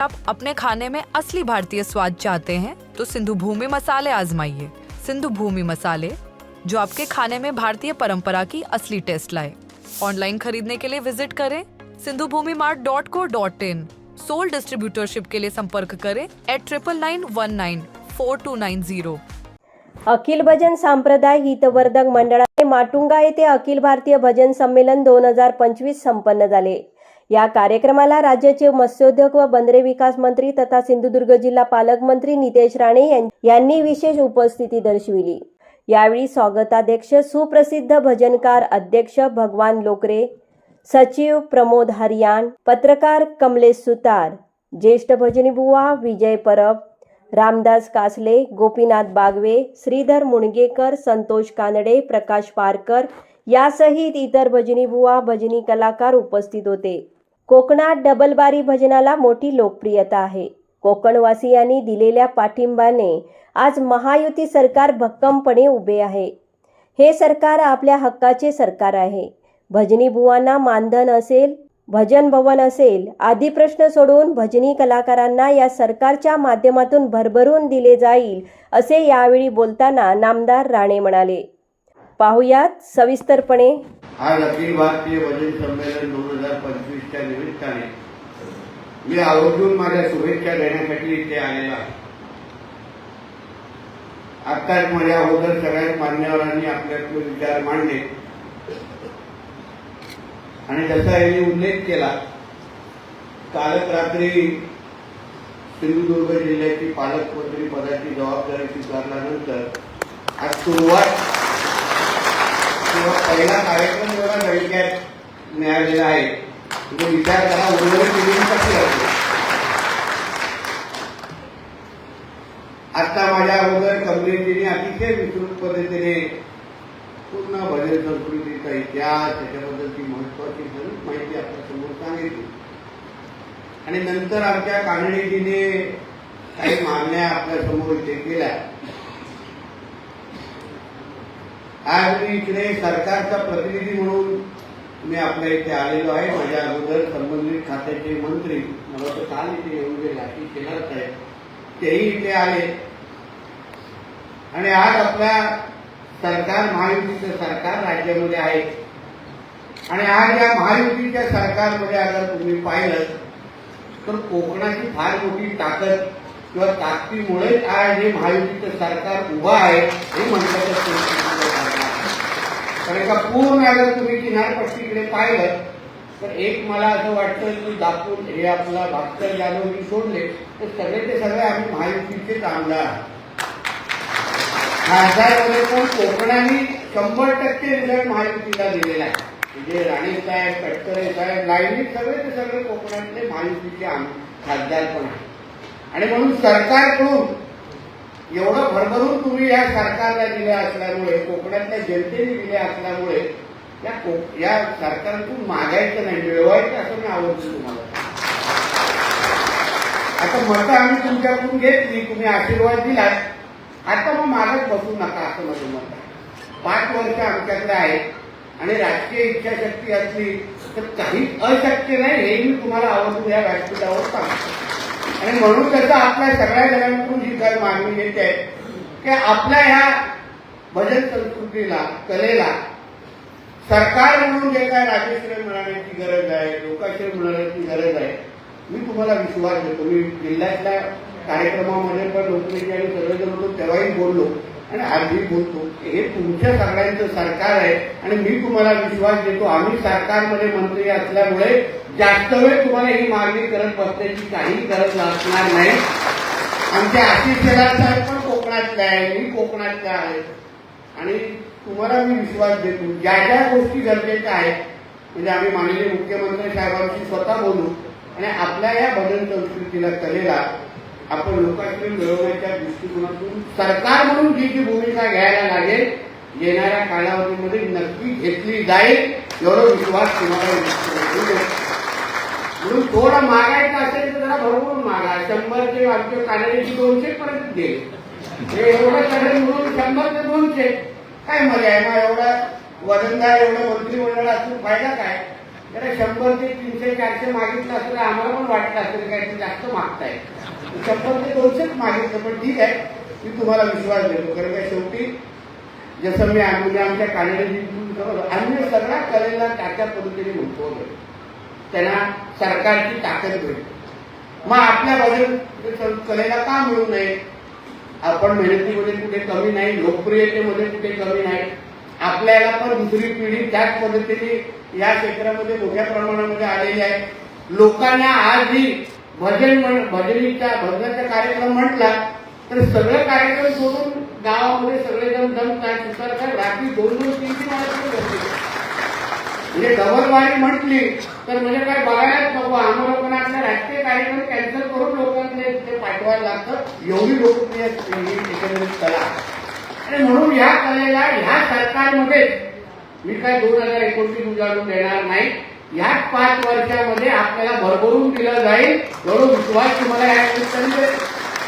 आप अपने खाने में असली भारतीय स्वाद चाहते हैं तो सिंधु भूमि मसाले आजमाइए। सिंधु भूमि मसाले, जो आपके खाने में भारतीय परंपरा की असली टेस्ट लाए। ऑनलाइन खरीदने के लिए विज़िट करें Sindhu Bhumi mart dot co dot in. Sole distributorship के लिए संपर्क करें at triple nine one nine four two nine zero Akhil Bhajan Sampraday Hitvardhak मंडळाने माटुंगा येथे अखिल भारतीय भजन संमेलन दोन हज़ार पंचवीस संपन्न झाले. या कार्यक्रमाला राज्याचे मत्स्योद्योग व बंदरे विकास मंत्री तथा सिंधुदुर्ग जिल्हा पालकमंत्री नितेश राणे यांनी विशेष उपस्थिती दर्शविली. यावेळी स्वागताध्यक्ष सुप्रसिद्ध भजनकार अध्यक्ष भगवान लोकरे सचिव प्रमोद हरियाण पत्रकार कमलेश सुतार ज्येष्ठ भजनीबुवा विजय परब रामदास कासले गोपीनाथ बागवे श्रीधर मुणगेकर संतोष कानडे प्रकाश पारकर यासहित इतर भजनीबुवा भजनी कलाकार उपस्थित होते. कोकणात डबलबारी भजनाला मोठी लोकप्रियता आहे. कोकणवासियांनी दिलेल्या पाठिंब्याने आज महायुती सरकार भक्कमपणे उभे आहे. हे सरकार आपल्या हक्काचे सरकार आहे. भजनी बुवांना मानधन असेल भजन भवन असेल आदी प्रश्न सोडून भजनी कलाकारांना या सरकारच्या माध्यमातून भरभरून दिले जाईल असे यावेळी बोलताना नामदार राणे म्हणाले. पाहुयात सविस्तरपणे आज अखिल भारतीय भजन संमेलन दोन हजार पंचवीसच्या निमित्ताने. मी आवर्जून माझ्या शुभेच्छा देण्यासाठी इथे आलेला आहे. आत्ताच माझ्या अगोदर सगळ्याच मान्यवरांनी आपल्यातले विचार मांडले. आणि जसा यांनी उल्लेख केला कालच रात्री सिंधुदुर्ग जिल्ह्याची पालकमंत्री पदाची जबाबदारी स्वीकारल्यानंतर आज सुरुवात पहिला कार्यक्रम जेव्हा नळक्यात मिळालेला आहे. म्हणजे विचार करा उर्वरित पिढी कशी असते आता माझ्या अगोदर कम्युनिटीने अतिशय विस्तृत पद्धतीने पूर्ण भजन संस्कृतीचा इतिहास त्याच्याबद्दलची महत्वाची बरीच माहिती आपल्यासमोर सांगितली. आणि नंतर आमच्या कानडीजीने काही मागण्या आपल्यासमोर इथे केल्या. आज मी इकडे सरकारचा प्रतिनिधी म्हणून मी आपल्या इथे आलेलो आहे. माझ्या अगोदर संबंधित खात्याचे मंत्री मला तर काल इथे येऊन गेले अशी केलाच आहे तेही इथे आले. आणि आज आपल्या सरकार महायुतीचं सरकार राज्यामध्ये आहे. आणि आज या महायुतीच्या सरकारमध्ये अगर तुम्ही पाहिलं तर कोकणाची फार मोठी ताकद किंवा ताकदीमुळेच आज हे महायुतीचं सरकार उभं आहे हे म्हणतात कारण का पूर्ण अगर तुम्ही किनारपट्टीकडे पाहिलं तर एक मला असं वाटतं की दाखवून हे आपला भास्कर जाधवजी सोडले तर सगळे ते सगळे आम्ही महायुतीचेच आमदार खासदारमध्ये पण कोकणाने शंभर टक्के रिझल्ट महायुतीला दिलेला आहे. म्हणजे राणे साहेब तटकरे साहेब लाईनी सगळे ते सगळे कोकणातले महायुतीचे आम- खासदार पण आणि म्हणून सरकारकडून एवढं भरभरून तुम्ही या सरकारला दिले असल्यामुळे कोकणातल्या जनतेने दिले असल्यामुळे या कोक या सरकारतून मागायचं नाही मिळवायचं असं मी आवडतो तुम्हाला आता मतं आम्ही तुमच्याकडून घेतली तुम्ही आशीर्वाद दिलात. आता मग मागत बसू नका असं माझं मत आहे. पाच वर्ष आमच्याकडे आहेत आणि राजकीय इच्छाशक्ती असली तर काही अशक्य नाही हे मी तुम्हाला आवर्जून या व्यासपीठावर सांगतो. आणि म्हणून त्याचा आपल्या सगळ्या जणांकडून जी काही मागणी येते की आपल्या ह्या भजन संस्कृतीला कलेला सरकार म्हणून जे काय राजश्रय मिळवण्याची गरज आहे लोकाश्रय मिळवण्याची गरज आहे मी तुम्हाला विश्वास देतो. मी जिल्ह्यातल्या कार्यक्रमामध्ये पण लोकनेते आणि सर्वजण होतो तेव्हाही बोललो. आणि आम्ही बोलतो हे तुमच्या सगळ्यांचं सरकार आहे आणि मी तुम्हाला विश्वास देतो आम्ही सरकारमध्ये मंत्री असल्यामुळे जास्त वेळ तुम्हाला ही मागणी करत बसण्याची काही गरज असणार नाही. आमचे आशिष शेलार साहेब पण कोकणातले आहे मी कोकणातले आहे. आणि तुम्हाला मी विश्वास देतो ज्या ज्या गोष्टी गरजेच्या आहेत म्हणजे आम्ही माननीय मुख्यमंत्री साहेबांशी स्वतः बोलू आणि आपल्या या भजन संस्कृतीला कलेला आपण लोकांकडे मिळवण्याच्या दृष्टिकोनातून सरकार म्हणून जी जी भूमिका घ्यायला लागेल येणाऱ्या कालावधीमध्ये नक्की घेतली जाईल एवढा विश्वास तुम्हाला व्यक्त करतो. म्हणून थोडं मागायचं असेल तर जरा भरपूर मागा. शंभरचे आमचे कानडीची दोनशे पर्यंत गेले. एवढं सगळे म्हणून शंभर ते दोनशे. काय मजा आहे? मग एवढा वजनदार एवढं मंत्रिमंडळ असून फायदा काय? त्याला शंभर ते तीनशे चारशे मागितलं असेल आम्हाला पण वाटलं असेल काय ते जास्त मागताय. शंभर ते दोनशेच मागितलं पण ठीक आहे. मी तुम्हाला विश्वास देतो कारण काय शेवटी जसं मी आम्ही आमच्या कानेडी आम्ही सगळ्या कलेला त्याच्या पद्धतीने म्हणतो त्यांना सरकारची ताकद भेटते. मग आपल्या बाजूला कलेला का मिळू नये? आपण मेहनतीमध्ये कुठे कमी नाही लोकप्रियतेमध्ये कुठे कमी नाही. आपल्याला पण दुसरी पिढी त्याच पद्धतीने या क्षेत्रामध्ये मोठ्या प्रमाणामध्ये आलेली आहे. लोकांना आजही भजन म्हण- भजनीचा भजनाचा कार्यक्रम म्हटला तर सगळे कार्यक्रम सोडून गावामध्ये सगळेजण जमतात सुतारतात रात्री दोन दोन तीन तीन वाजता म्हणजे डबलवारी म्हटली तर म्हणजे काय बघायलाच नको. आम्हाला पण आपल्या राजकीय कार्यक्रम कॅन्सल करून लोकांना ते पाठवायला लागतं. एवढी लोकप्रिय कला. आणि म्हणून ह्या कलेला ह्या सरकारमध्ये मी काय दोन हजार एकोणतीस उजाडून देणार नाही. या पाच वर्षामध्ये आपल्याला भरभरून दिलं जाईल एवढं विश्वास तुम्हाला या निमित्ताने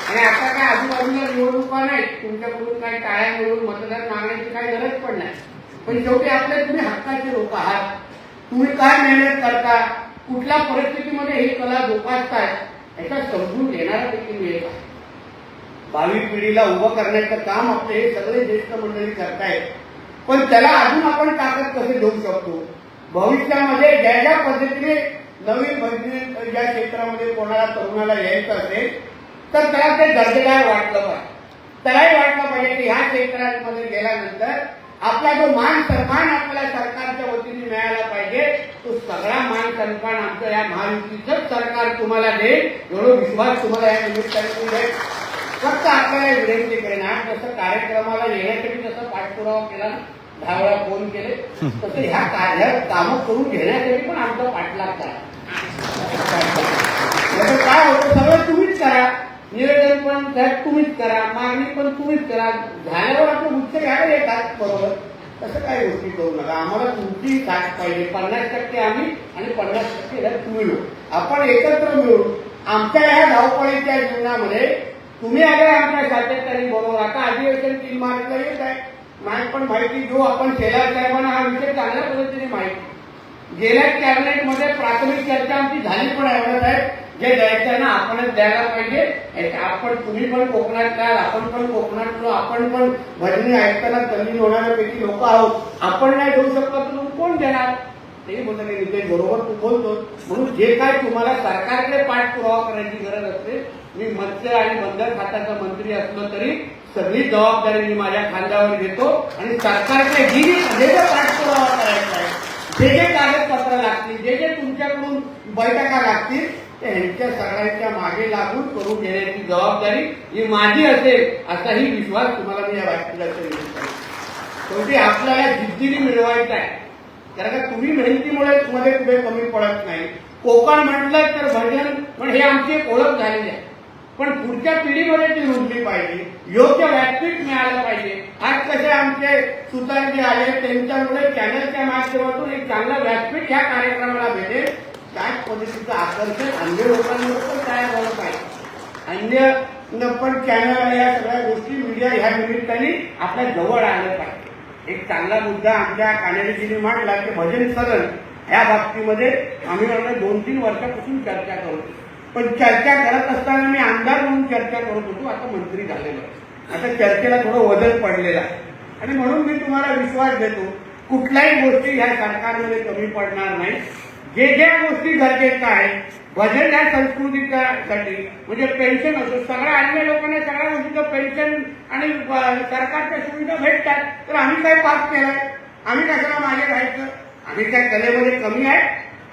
आणि आता काय आजूबाजूला निवडणुका नाही तुमच्याकडून काही टाळ्या मिळून मतदान मागण्याची काही गरज पण नाही. पण शेवटी आपले तुम्ही हक्काचे लोक आहात. तुम्ही काय मेहनत करता? कुठल्या परिस्थितीमध्ये ही कला जोपासताय? याचा समजून घेणारा देखील मिळत आहे. भावी पिढीला उभं करण्याचं काम आपले हे सगळे ज्येष्ठ मंडळी करतायत. पण त्याला अजून आपण ताकद कसे देऊ शकतो? भविष्यामध्ये ज्या ज्या पद्धतीने नवीन भजनी ज्या क्षेत्रामध्ये कोणाला तरुणाला यायचं असेल तर त्याला ते दर्जेदार वाटलं पाहिजे. त्यालाही वाटलं पाहिजे की ह्या क्षेत्रामध्ये गेल्यानंतर आपला जो मान सन्मान आपल्याला सरकारच्या वतीने मिळाला पाहिजे तो सगळा मान सन्मान आमचं या महायुतीचंच सरकार तुम्हाला देईल. एवढं विश्वास तुम्हाला या निमित्ताने फक्त आपल्याला विनंती करणार जसं कार्यक्रमाला येण्यासाठी जसं पाठपुरावा केला दहा वेळा फोन केले तसं ह्या कार्य कामं करून घेण्यासाठी पण आमचा पाठलाग करा. काय होतं सगळं तुम्हीच करा. निवेदन पण त्यात तुम्हीच करा मागणी पण तुम्हीच करा. झाल्यावर आपण उच्च घ्यायला येतात बरोबर. तसं काही गोष्टी करू नका. आम्हाला तुमची साथ पाहिजे. पन्नास टक्के आम्ही आणि पन्नास टक्के तुम्ही मिळू आपण एकत्र मिळून आमच्या ह्या धावपळीच्या जीवनामध्ये तुम्ही आले आमच्या सातत्याने बरोबर आता अधिवेशन तीन मार्चला येत आहे. नाही पण माहिती घेऊ आपण शेलार साहेबांना हा विषय चांगल्या पद्धतीने माहिती. गेल्या कॅबिनेटमध्ये प्राथमिक चर्चा आमची झाली पण आहे साहेब जे द्यायचं ना आपणच द्यायला पाहिजे. आपण तुम्ही पण कोकणात द्याल आपण पण कोकणातलो आपण पण भजनी ऐकताना तल्लीन होणाऱ्यापैकी लोक आहोत. आपण नाही देऊ शकतो तर कोण देणार? ते बोलतो नाही बरोबर तू बोलतो म्हणून जे काय तुम्हाला सरकारकडे पाठपुरावा करायची गरज असते मी मत्स्य आणि बंदर खात्याचा मंत्री असलो तरी सगळी जबाबदारी मी माझ्या खांद्यावर घेतो आणि सरकारचे जी जी जे जे पाठपुरावा करायचा आहे जे जे कागदपत्र लागतील जे जे तुमच्याकडून बैठका लागतील ते ह्यांच्या सगळ्यांच्या मागे लागून करून घेण्याची जबाबदारी ही माझी असेल असाही विश्वास तुम्हाला मी या वाटण्याचा शेवटी आपल्याला जिद्दीने मिळवायचा आहे. कारण का तुम्ही मेहनतीमुळे मध्ये कुठे कमी पडत नाही. कोकण म्हटलं तर भजन पण हे आमची एक ओळख झालेली आहे. पण पुढच्या पिढीमध्ये ती रुजली पाहिजे. योग्य व्यासपीठ मिळालं पाहिजे. आज कसे आमचे सुतार जे आले त्यांच्यामुळे चॅनलच्या माध्यमातून एक चांगलं व्यासपीठ ह्या कार्यक्रमाला भेटेल. त्याच पद्धतीचं आकर्षण अन्य लोकांवर पण तयार झालं पाहिजे. अन्य पण चॅनल या सगळ्या गोष्टी मीडिया ह्या निमित्ताने आपल्या जवळ आलं पाहिजे. एक चांगला मुद्दा आमच्या कानेडीजीने मांडला की भजन सरण ह्या बाबतीमध्ये आम्ही दोन तीन वर्षापासून चर्चा करतो पण चर्चा करत असताना मी आमदार म्हणून चर्चा करत होतो आता मंत्री झालेलो. आहे. आता चर्चेला थोडं वजन पडलेला आहे. आणि म्हणून मी तुम्हाला विश्वास देतो कुठल्याही गोष्टी ह्या सरकारमध्ये कमी पडणार नाही. जे ज्या गोष्टी गरजेच्या आहेत भजन या संस्कृतीसाठी म्हणजे पेन्शन असो सगळ्या अन्य लोकांना सगळ्या गोष्टीचं पेन्शन आणि सरकारच्या सुविधा भेटतात. तर आम्ही काय पास केलाय? आम्ही कशाला मागे राहायचं? आम्ही काय कलेमध्ये कमी आहे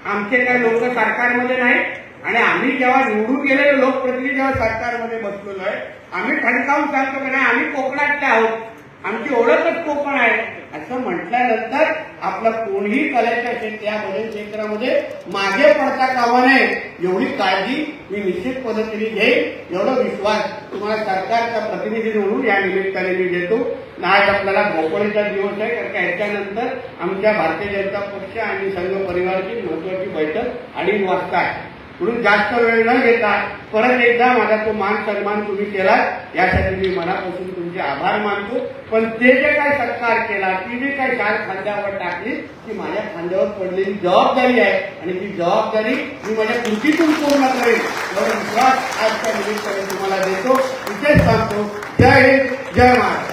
आमचे काय लोक सरकारमध्ये नाही आणि आम्ही जेव्हा निवडून गेलेले लोकप्रतिनिधी जेव्हा सरकारमध्ये बसलेलो आहे आम्ही ठणकावून सांगतो की नाही आम्ही कोकणातले आहोत. आमची ओळखच कोकण आहे. असं म्हटल्यानंतर आपलं कोणीही कलेच्या क्षेत्र या भजन क्षेत्रामध्ये मागे पडता कामा नये. एवढी काळजी मी निश्चित पद्धतीने घेईन. एवढा विश्वास तुम्हाला सरकारचा प्रतिनिधी म्हणून या निमित्ताने मी देतो. आज आपल्याला भोपळीचा दिवस आहे कारण का याच्यानंतर आमच्या भारतीय जनता पक्ष आणि संघ परिवाराची महत्वाची बैठक अडीच वाजता आहे. म्हणून जास्त वेळ न घेता परत एकदा माझा तो मान सन्मान तुम्ही केला यासाठी मी मनापासून तुमचे आभार मानतो. पण ते जे काय सत्कार केला ती जी काय चार खांद्यावर टाकली ती माझ्या खांद्यावर पडलेली जबाबदारी आहे. आणि ती जबाबदारी मी माझ्या कृतीतून पूर्ण करेन एवढा विश्वास आजच्या निमित्ताने तुम्हाला देतो. इथेच सांगतो. जय हिंद जय महाराज